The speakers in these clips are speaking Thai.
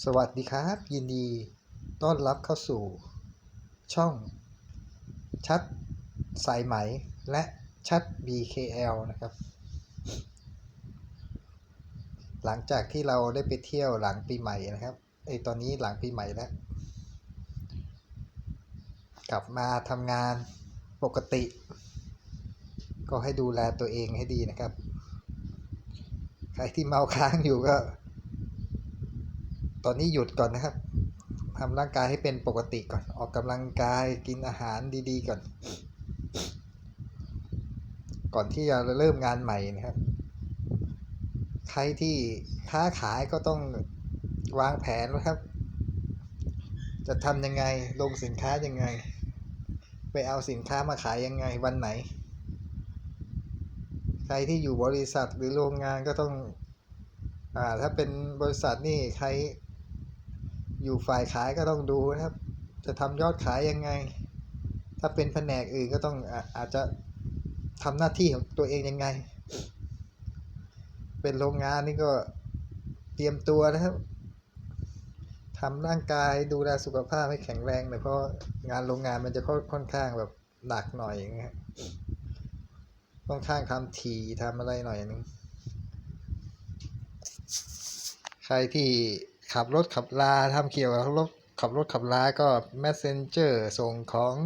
สวัสดีครับ ยินดี ต้อนรับเข้าสู่ ช่อง ชัดสายไหมและชัด BKL นะครับ หลังจากที่เราได้ไปเที่ยวหลังปีใหม่นะครับไอตอนนี้หลังปีใหม่แล้ว กลับมาทำงานปกติ ก็ให้ดูแลตัวเองให้ดีนะครับ ใครที่เมาค้างอยู่ก็ ตอนนี้หยุดก่อนนะครับทำร่างกายให้เป็นปกติก่อน ออกกำลังกายกินอาหารดีๆก่อน ก่อนที่จะเริ่มงานใหม่นะครับ ใครที่ค้าขายก็ต้องวางแผนนะครับ จะทำยังไง ลงสินค้ายังไง ไปเอาสินค้ามาขายยังไงวันไหน ใครที่อยู่บริษัทหรือโรงงานก็ต้องอ่าถ้าเป็นบริษัทนี่ใคร อยู่ฝ่ายขายก็ต้องดูนะครับ จะทำยอดขายยังไง ถ้าเป็นแผนกอื่นก็ต้องอาอาจจะทำหน้าที่ของตัวเองยังไง เป็นโรงงานนี่ก็เตรียมตัวนะครับทำร่างกายดูแลสุขภาพให้แข็งแรงหน่อยเพราะงานโรงงานมันจะค่อนค่อนข้างแบบหนักหน่อยอย่างเงี้ยค่อนข้างทำทีทำอะไรหน่อยนึงใครที่ ขับรถขับลาทำเกี่ยวกับรถขับรถขับลาก็ messenger ส่งของ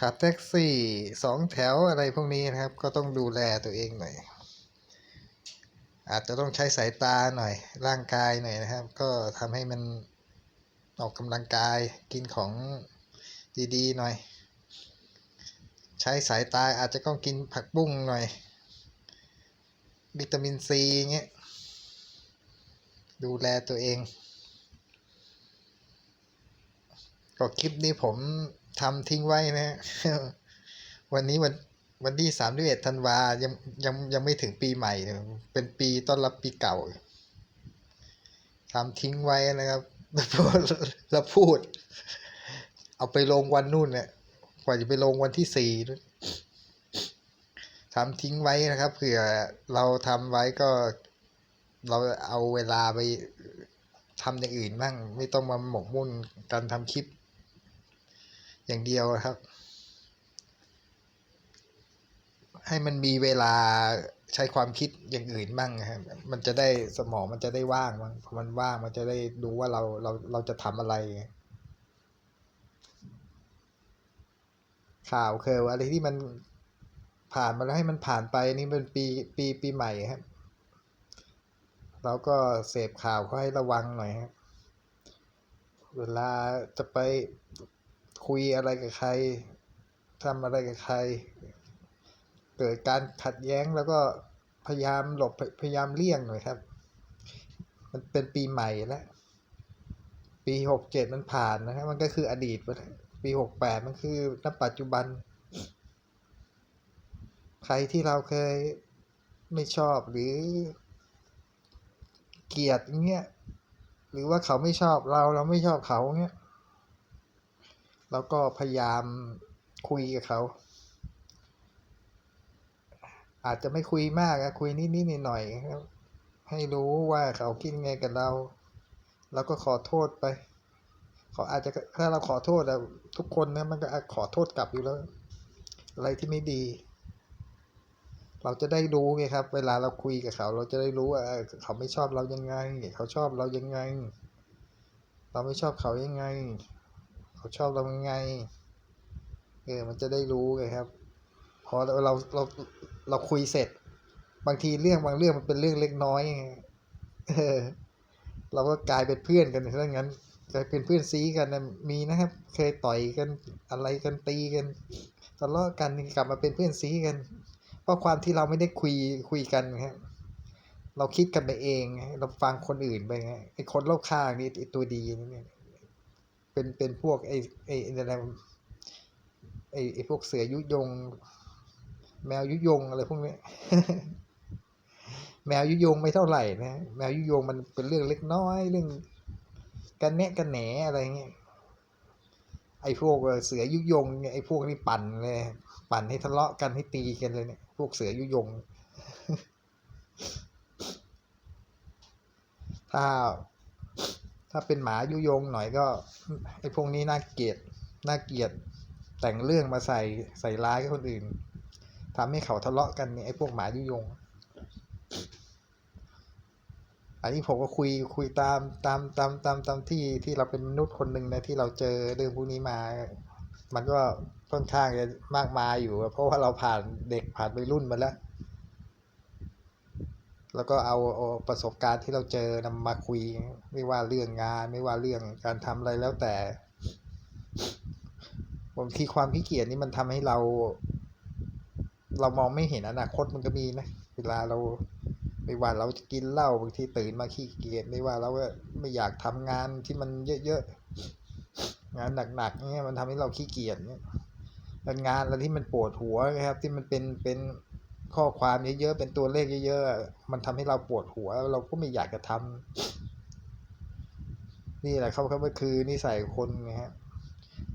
ขับแท็กซี่สองแถวอะไรพวกนี้นะครับ ก็ต้องดูแลตัวเองหน่อย อาจจะต้องใช้สายตาหน่อย ร่างกายหน่อยนะครับ ก็ทำให้มันออกกำลังกายกินของดีๆหน่อย ใช้สายตาอาจจะต้องกินผักบุ้งหน่อย วิตามินซีเงี้ย ดูแลตัวเอง ก็คลิปนี้ผมทำทิ้งไว้นะ วันนี้วันวันที่สามเอ็ดธันวายังยังยังไม่ถึงปีใหม่ เป็นปีต้อนรับปีเก่าทำทิ้งไว้นะครับ แล้วพูด เอาไปลงวันนู่นเนี่ยกว่าจะไปลงวันที่สี่ทำทิ้งไว้นะครับเผื่อเราทำไว้ก็ เราเอาเวลาไปทำอย่างอื่นบ้างไม่ต้องมาหมกมุ่นการทำคลิป อย่างเดียวครับ ให้มันมีเวลาใช้ความคิดอย่างอื่นบ้างครับมันจะได้สมองมันจะได้ว่างบ้างพอมันว่างมันจะได้ดูว่าเราเราเราจะทำอะไร ข่าวเคออะไรที่มันผ่านมาแล้วให้มันผ่านไปนี่เป็นปีปีปีใหม่ครับ เราก็เสพข่าวเขาให้ระวังหน่อยครับ เวลาจะไปคุยอะไรกับใครทำอะไรกับใคร เกิดการขัดแย้งแล้วก็พยายามหลบพยายามเลี่ยงหน่อยครับ มันเป็นปีใหม่แล้ว ปีหกเจ็ดมันผ่านนะครับ มันก็คืออดีตไปปีหกแปดมันคือณปัจจุบัน ใครที่เราเคยไม่ชอบหรือ เกลียดเงี้ยหรือว่าเขาไม่ชอบเราเราไม่ชอบเขาเงี้ยเราก็พยายามคุยกับเขา อาจจะไม่คุยมากนะคุยนิดๆหน่อยๆให้รู้ว่าเขาคิดไงกับเราเราก็ขอโทษไปเขาอาจจะถ้าเราขอโทษอะทุกคนนะมันก็ขอโทษกลับอยู่แล้ว อะไรที่ไม่ดี เราจะได้รู้ไงครับ เวลาเราคุยกับเขา เราจะได้รู้ว่าเขาไม่ชอบเรายังไง เขาชอบเรายังไง เราไม่ชอบเขายังไง เขาชอบเรายังไงเออมันจะได้รู้ไงครับ พอเราเราเราเราคุยเสร็จ บางทีเรื่องบางเรื่องมันเป็นเรื่องเล็กน้อยเออเราก็กลายเป็นเพื่อนกันซะงั้นกลายเป็นเพื่อนซีกันนะมีนะครับ เคยต่อยกันอะไรกันตีกันทะเลาะกันกลับมาเป็นเพื่อนซีกัน เพราะความที่เราไม่ได้คุยคุยกันครับเราคิดกันไปเอง เราฟังคนอื่นไปไงไอ้คนรอบข้างนี่ไอ้ตัวดีนี่เนี่ยเป็นเป็นพวกไอ้ไอ้อะไรไอ้ไอ้พวกเสือยุยง แมวยุยงอะไรพวกนี้แมวยุยงไม่เท่าไหร่นะ แมวยุยงมันเป็นเรื่องเล็กน้อยเรื่องกันแนะกันแหนอะไรเงี้ยไอ้พวกเสือยุยงไอ้พวกนี้ปั่นเลย ปั่นให้ทะเลาะกันให้ตีกันเลยเนี่ย พวกเสือยุยง ถ้า ถ้าเป็นหมายุยงหน่อยก็ไอ้พวกนี้น่าเกลียดน่าเกลียดแต่งเรื่องมาใส่ใส่ร้ายกับคนอื่นทำให้เขาทะเลาะกันเนี่ยไอ้พวกหมายุยง อันนี้ผมก็คุยคุยตามตามตามตามตามที่ที่เราเป็นมนุษย์คนหนึ่งนะที่เราเจอเรื่องพวกนี้มา มันก็ค่อนข้างจะมากมายอยู่ เพราะว่าเราผ่านเด็กผ่านวัยรุ่นมาแล้ว แล้วก็เอาเอาประสบการณ์ที่เราเจอนำมาคุย ไม่ว่าเรื่องงาน ไม่ว่าเรื่องการทำอะไรแล้วแต่บางทีความขี้เกียจนี่มันทำให้เรา เรามองไม่เห็นอนาคตมันก็มีนะเวลาเราไม่ว่าเราจะกินเหล้าบางทีตื่นมาขี้เกียจไม่ว่าเราก็ไม่อยากทำงานที่มันเยอะๆ งานหนักๆเนี่ยมันทำให้เราขี้เกียจเนี่ยแล้วงานอะไรที่มันปวดหัวนะครับ ที่มันเป็นเป็นข้อความเยอะๆเป็นตัวเลขเยอะๆมันทำให้เราปวดหัว เราก็ไม่อยากจะทำนี่แหละเขาเขาก็คือนิสัยคนนะฮะ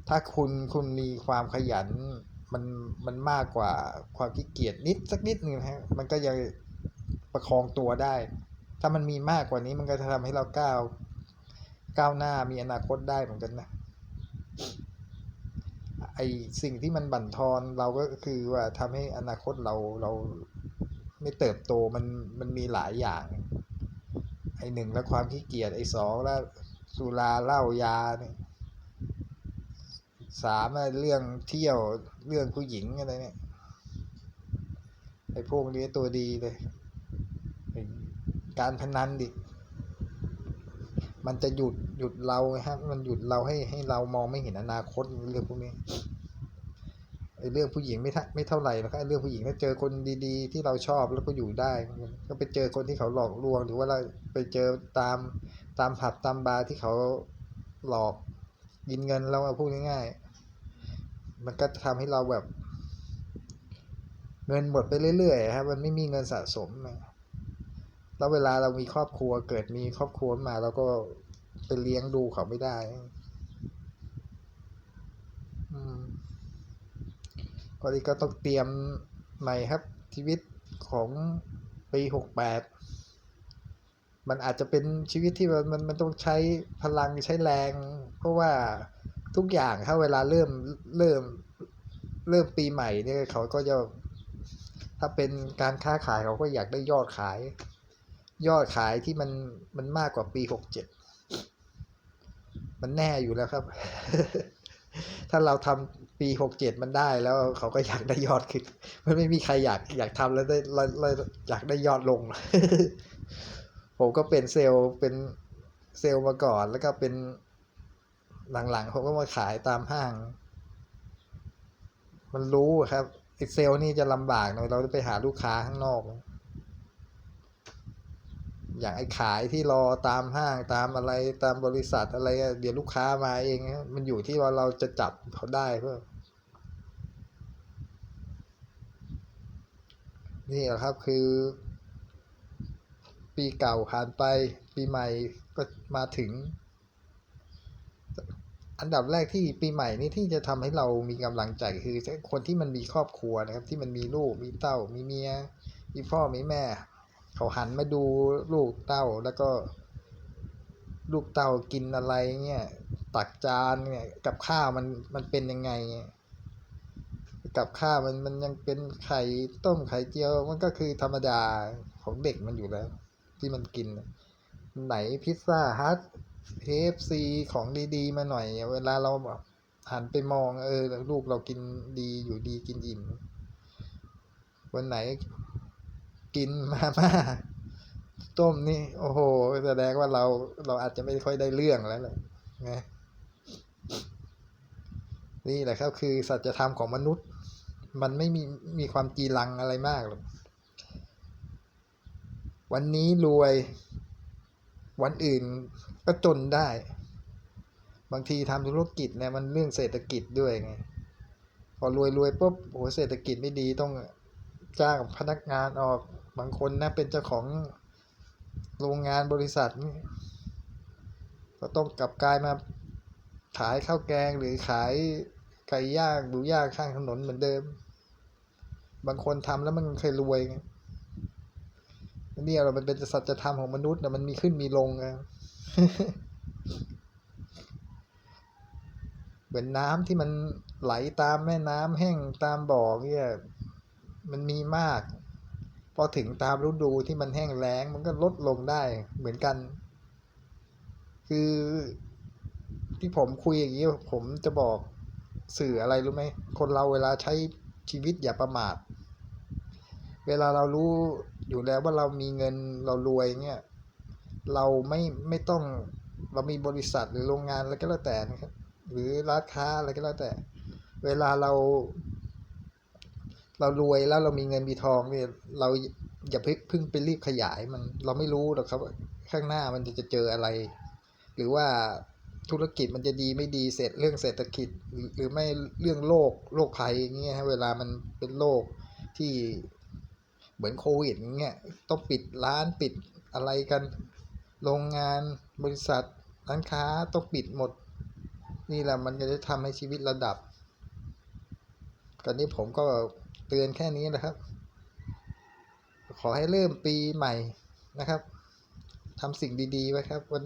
ถ้าคุณคุณมีความขยัน มันมันมากกว่าความขี้เกียจนิดสักนิดหนึ่งนะฮะมันก็ยังประคองตัวได้ ถ้ามันมีมากกว่านี้มันก็จะทำให้เราก้าวก้าวหน้ามีอนาคตได้เหมือนกันนะ ไอสิ่งที่มันบั่นทอนเราก็คือว่าทำให้อนาคตเราเราไม่เติบโตมันมันมีหลายอย่าง ไอหนึ่งแล้วความขี้เกียจไอสองแล้วสุราเหล้ายาเนี่ยสามเรื่องเที่ยวเรื่องผู้หญิงอะไรเนี่ยไอพวกนี้ตัวดีเลยการพนันดิ มันจะหยุดหยุดเราฮะมันหยุดเราให้ให้เรามองไม่เห็นอนาคตเรื่องพวกนี้ไอ้เรื่องผู้หญิงไม่ทไม่เท่าไหร่แล้วก็เรื่องผู้หญิงถ้าเจอคนดีๆ ที่เราชอบแล้วก็อยู่ได้ ก็ไปเจอคนที่เขาหลอกลวง หรือว่าเราไปเจอตามตามผับตามบาร์ที่เขาหลอกกินเงินเราพูดง่ายๆมันก็ทำให้เราแบบ เงินหมดไปเรื่อยๆครับมันไม่มีเงินสะสมนะ แล้วเวลาเรามีครอบครัวเกิดมีครอบครัวมาเราก็ไปเลี้ยงดูเขาไม่ได้ก็ดีก็ต้องเตรียมใหม่ครับ ชีวิตของปีหกแปดมันอาจจะเป็นชีวิตที่มันมันมันต้องใช้พลังใช้แรง เพราะว่าทุกอย่างถ้าเวลาเริ่มเริ่มเริ่มปีใหม่เนี่ยเขาก็จะถ้าเป็นการค้าขายเขาก็อยากได้ยอดขาย ยอดขายที่มันมันมากกว่าปีหกเจ็ดมันแน่อยู่แล้วครับ ถ้าเราทำปีหกเจ็ดมันได้แล้วเขาก็อยากได้ยอดขึ้น มันไม่มีใครอยากอยากทำแล้วได้แล้วอยากได้ยอดลง ผมก็เป็นเซลล์เป็นเซลล์มาก่อน แล้วก็เป็นหลังๆผมก็มาขายตามห้าง มันรู้ครับไอเซลล์นี่จะลำบากหน่อยเราจะไปหาลูกค้าข้างนอก อย่างไอ้ขายที่รอตามห้างตามอะไรตามบริษัทอะไรเดี๋ยวลูกค้ามาเอง มันอยู่ที่ว่าเราจะจับเขาได้เพื่อนี่แหละครับคือ ปีเก่าผ่านไปปีใหม่ก็มาถึง อันดับแรกที่ปีใหม่นี่ที่จะทำให้เรามีกำลังใจคือคนที่มันมีครอบครัวนะครับ ที่มันมีลูกมีเต้ามีเมียมีพ่อมีแม่ เขาหันมาดูลูกเต้าแล้วก็ ลูกเต้ากินอะไรเงี้ยตักจานเนี่ยกับข้าวมันมันเป็นยังไง กับข้าวมันมันยังเป็นไข่ต้มไข่เจียว มันก็คือธรรมดาของเด็กมันอยู่แล้ว ที่มันกิน ไหนพิซซ่าฮัทเคฟซีของดีๆ มาหน่อย เวลาเราแบบหันไปมอง เออ ลูกเรากินดีอยู่ดีกินอิ่มวันไหน กินมาม่าต้มนี่โอ้โห แสดงว่าเราเราอาจจะไม่ค่อยได้เรื่องแล้วแหละนะนี่แหละครับคือสัจธรรมของมนุษย์ มันไม่มีมีความจีรังอะไรมากหรอกวันนี้รวย วันอื่นก็จนได้ บางทีทำธุรกิจเนี่ยมันเรื่องเศรษฐกิจด้วยไง พอรวยรวยปุ๊บโอ้เศรษฐกิจไม่ดีต้องจ้างพนักงานออก บางคนนะเป็นเจ้าของโรงงานบริษัทนี่ก็ต้องกลับกลายมาขายข้าวแกงหรือขายไก่ย่างหมูย่างข้างถนนเหมือนเดิม บางคนทำแล้วมันเคยรวยไงเนี่ยเรามันเป็นสัจธรรมของมนุษย์นะมันมีขึ้นมีลงอะเหมือนน้ำที่มันไหลตามแม่น้ำแห้งตามบ่อเนี่ย มันมีมาก อถึงตามฤดูที่มันแห้งแล้ง มันก็ลดลงได้เหมือนกัน คือที่ผมคุยอย่างนี้ผมจะบอกสื่ออะไรรู้ไหมคนเราเวลาใช้ชีวิตอย่าประมาท เวลาเรารู้อยู่แล้วว่าเรามีเงินเรารวยเงี้ยเราไม่ไม่ต้องเรามีบริษัทหรือโรงงานอะไรก็แล้วแต่นะครับหรือร้านค้าอะไรก็แล้วแต่ เวลาเรา เรารวยแล้วเรามีเงินมีทองเนี่ยเราอย่าเพิ่งไปรีบขยายมัน เราไม่รู้หรอกครับข้างหน้ามันจะเจออะไร หรือว่าธุรกิจมันจะดีไม่ดีเสร็จเรื่องเศรษฐกิจหรือหรือไม่เรื่องโรคโรคภัยอย่างเงี้ยเวลามันเป็นโรคที่เหมือนโควิดอย่างเงี้ยต้องปิดร้านปิดอะไรกัน โรงงานบริษัทร้านค้าต้องปิดหมด นี่แหละมันจะทำให้ชีวิตระดับก่อนนี้ผมก็ เตือนแค่นี้นะครับ ขอให้เริ่มปีใหม่นะครับทำสิ่งดีๆไว้ครับวัน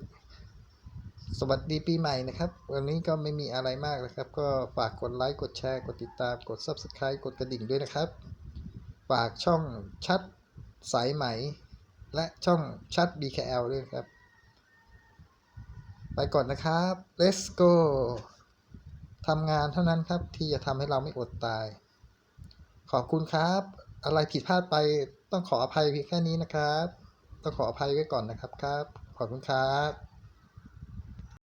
สวัสดีปีใหม่นะครับ วันนี้ก็ไม่มีอะไรมากนะครับ ก็ฝากกดไลค์กดแชร์ กดติดตามกด Subscribe กดกระดิ่งด้วยนะครับ ฝากช่องชัดสายไหม และช่องชัด BKL ด้วยครับ ไปก่อนนะครับ let's go ทำงานเท่านั้นครับที่จะทำให้เราไม่อดตาย ขอบคุณครับ อะไรผิดพลาดไปต้องขออภัยเพียงแค่นี้นะครับ ต้องขออภัยไว้ก่อนนะครับครับ ขอบคุณครับ